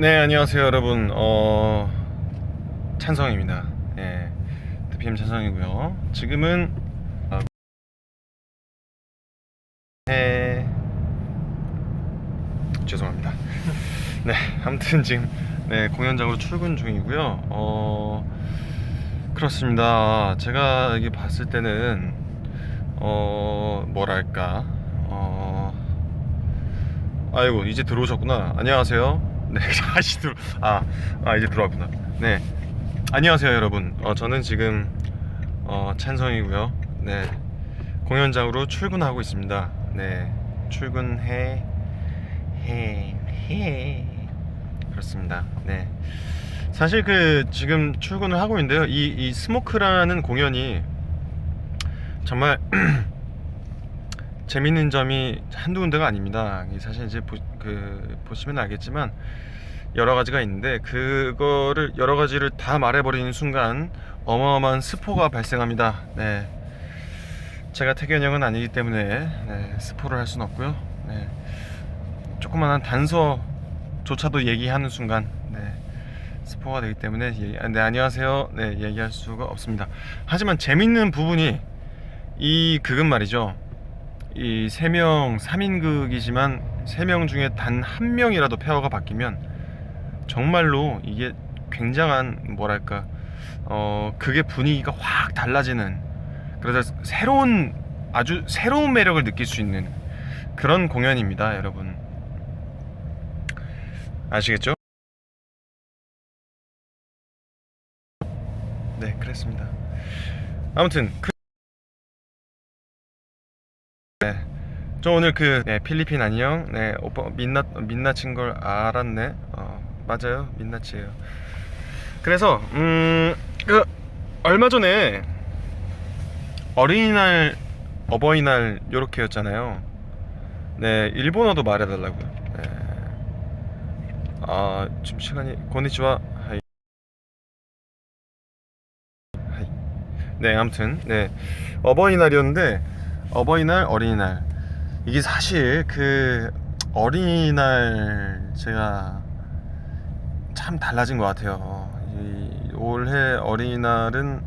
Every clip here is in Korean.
네 안녕하세요 여러분. 어 찬성입니다. 예 DPM 찬성이고요. 지금은 아, 네. 죄송합니다. 네 아무튼 지금 네 공연장으로 출근 중이고요. 어 그렇습니다. 제가 이게 봤을 때는 어 뭐랄까 어 아이고 이제 들어오셨구나. 안녕하세요 네 다시 들어 아, 아 이제 들어왔구나. 네. 안녕하세요 여러분. 어, 저는 지금 어, 찬성이고요. 네. 공연장으로 출근하고 있습니다. 네. 출근해 해 해. 그렇습니다. 네. 사실 그 지금 출근을 하고 있는데요. 이, 이 스모크라는 공연이 정말 재밌는 점이 한두 군데가 아닙니다. 이 사실 이제 보, 그 보시면 알겠지만 여러 가지가 있는데 그거를 여러 가지를 다 말해버리는 순간 어마어마한 스포가 발생합니다. 네. 제가 태견 형은 아니기 때문에 네, 스포를 할 수는 없고요. 네. 조그만한 단서조차도 얘기하는 순간 네, 스포가 되기 때문에 얘기, 아, 네 안녕하세요. 네 얘기할 수가 없습니다. 하지만 재밌는 부분이 이 극은 말이죠. 이 세 명 3인극이지만 세 명 중에 단 한 명이라도 페어가 바뀌면 정말로 이게 굉장한 뭐랄까 어 그게 분위기가 확 달라지는 그래서 새로운 아주 새로운 매력을 느낄 수 있는 그런 공연입니다, 여러분. 아시겠죠? 네, 그랬습니다. 아무튼 그 네. 저 오늘 그 네, 필리핀 안녕. 네, 오빠 민낯 민낯인 걸 알았네. 어, 맞아요. 민낯이에요. 그래서 음, 그 얼마 전에 어린이날 어버이날 요렇게였잖아요. 네, 일본어도 말해 달라고요. 네. 아, 지금 시간이 고니치와 하이. 하이. 네, 아무튼 네. 어버이날이었는데 어버이날 어린이날. 이게 사실 그 어린이날 제가 참 달라진 것 같아요. 이 올해 어린이날은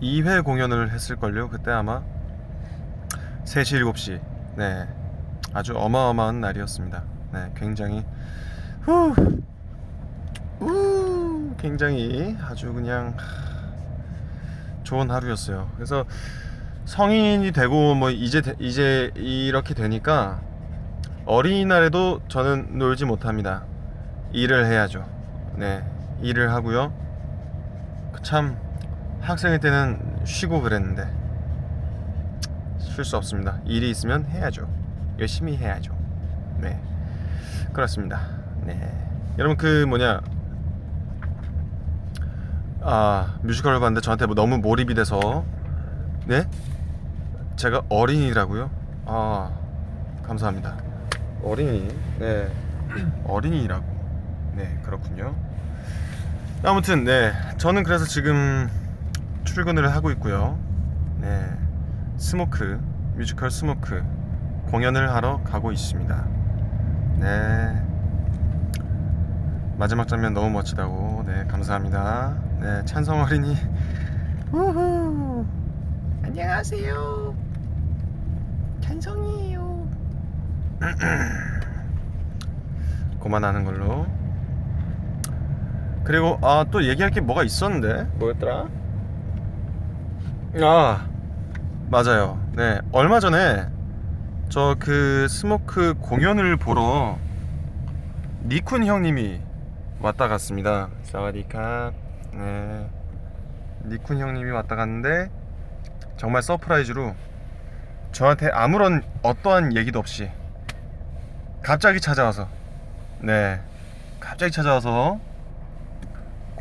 2회 공연을 했을걸요 그때 아마? 3시 7시. 네. 아주 어마어마한 날이었습니다. 네 굉장히 후, 우 굉장히 아주 그냥 좋은 하루였어요. 그래서 성인이 되고 뭐 이제 되- 이제 이렇게 되니까 어린이날에도 저는 놀지 못합니다. 일을 해야죠. 네, 일을 하고요. 그참 학생일 때는 쉬고 그랬는데 쉴 수 없습니다. 일이 있으면 해야죠. 열심히 해야죠. 네, 그렇습니다. 네, 여러분 그 뭐냐 아 뮤지컬을 봤는데 저한테 뭐 너무 몰입이 돼서 네? 제가 어린이라고요? 아 감사합니다. 어린이 네 어린이라고 네 그렇군요. 아무튼 네 저는 그래서 지금 출근을 하고 있고요. 네 스모크 뮤지컬 스모크 공연을 하러 가고 있습니다. 네 마지막 장면 너무 멋지다고 네 감사합니다. 네 찬성 어린이 우후 안녕하세요. 찬성이에요. 그만하는 걸로. 그리고 아 또 얘기할 게 뭐가 있었는데 뭐였더라? 아 맞아요. 네 얼마 전에 저 그 스모크 공연을 보러 니쿤 형님이 왔다 갔습니다. 사와디캅. 네. 니쿤 형님이 왔다 갔는데 정말 서프라이즈로 저한테 아무런 어떠한 얘기도 없이 갑자기 찾아와서 네 갑자기 찾아와서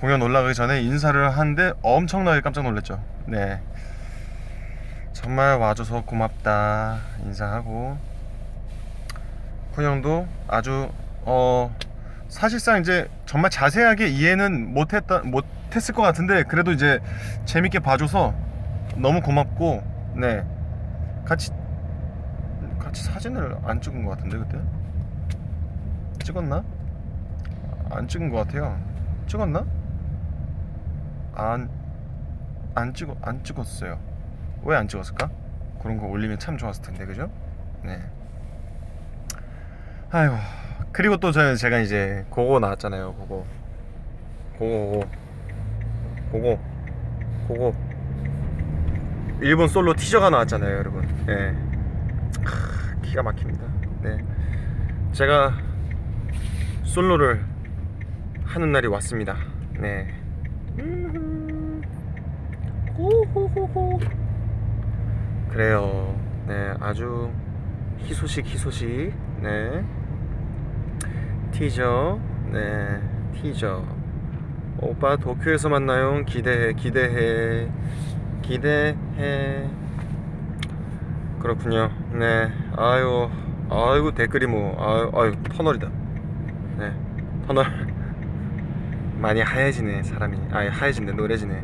공연 올라가기 전에 인사를 하는데 엄청나게 깜짝 놀랐죠. 네. 정말 와줘서 고맙다. 인사하고. 쿤 형도 아주 어 사실상 이제 정말 자세하게 이해는 못했다 못했을 것 같은데 그래도 이제 재밌게 봐줘서 너무 고맙고 네 같이 같이 사진을 안 찍은 것 같은데 그때 찍었나? 안 찍은 것 같아요. 찍었나? 안, 안 찍어, 안 찍었어요. 왜 안 찍었을까? 그런 거 올리면 참 좋았을 텐데, 그죠? 네. 아이고. 그리고 또 저, 제가 이제 그거 나왔잖아요, 그거. 그거, 그거. 그거. 일본 솔로 티저가 나왔잖아요, 여러분. 예. 크, 기가 막힙니다. 네. 제가 솔로를 하는 날이 왔습니다. 네. 호호호호. 그래요. 네, 아주 희소식 희소식. 네. 티저. 네, 티저. 오빠 도쿄에서 만나요. 기대해, 기대해, 기대 해. 그렇군요. 네. 아유, 아이고 댓글이 뭐, 아유, 아유 터널이다. 네, 터널. 많이 하얘지네 사람이. 아, 하얘진네 노래지네.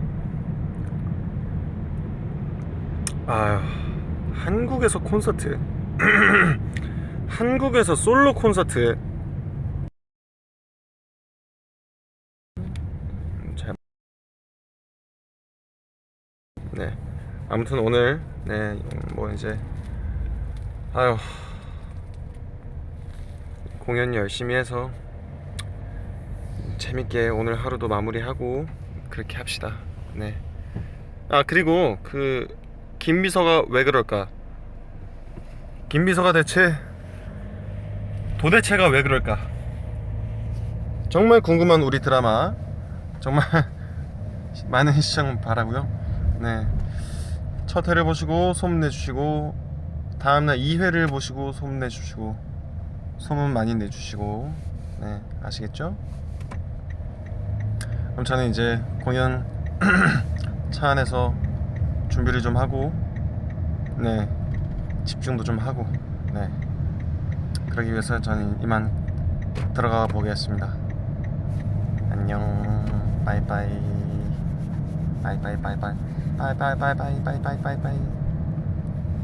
아유, 한국에서 콘서트. 한국에서 솔로 콘서트. 잘. 네. 아무튼 오늘 네 뭐 이제 아유 공연 열심히 해서 재밌게 오늘 하루도 마무리하고 그렇게 합시다. 네. 아 그리고 그 김비서가 왜 그럴까? 김비서가 대체 도대체가 왜 그럴까? 정말 궁금한 우리 드라마 정말 많은 시청 바라고요. 네. 첫 회를 보시고 소문 내주시고 다음날 2회를 보시고 소문 내주시고 소문 많이 내주시고 네 아시겠죠? 그럼 저는 이제 공연 차 안에서 준비를 좀 하고 네 집중도 좀 하고 네 그러기 위해서 저는 이만 들어가 보겠습니다. 안녕. 바이바이 바이바이 바이바이. 바이바이 바이바이 바이바이 바이바이.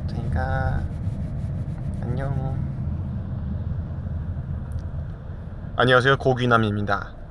제가 안녕. 안녕하세요 고기남입니다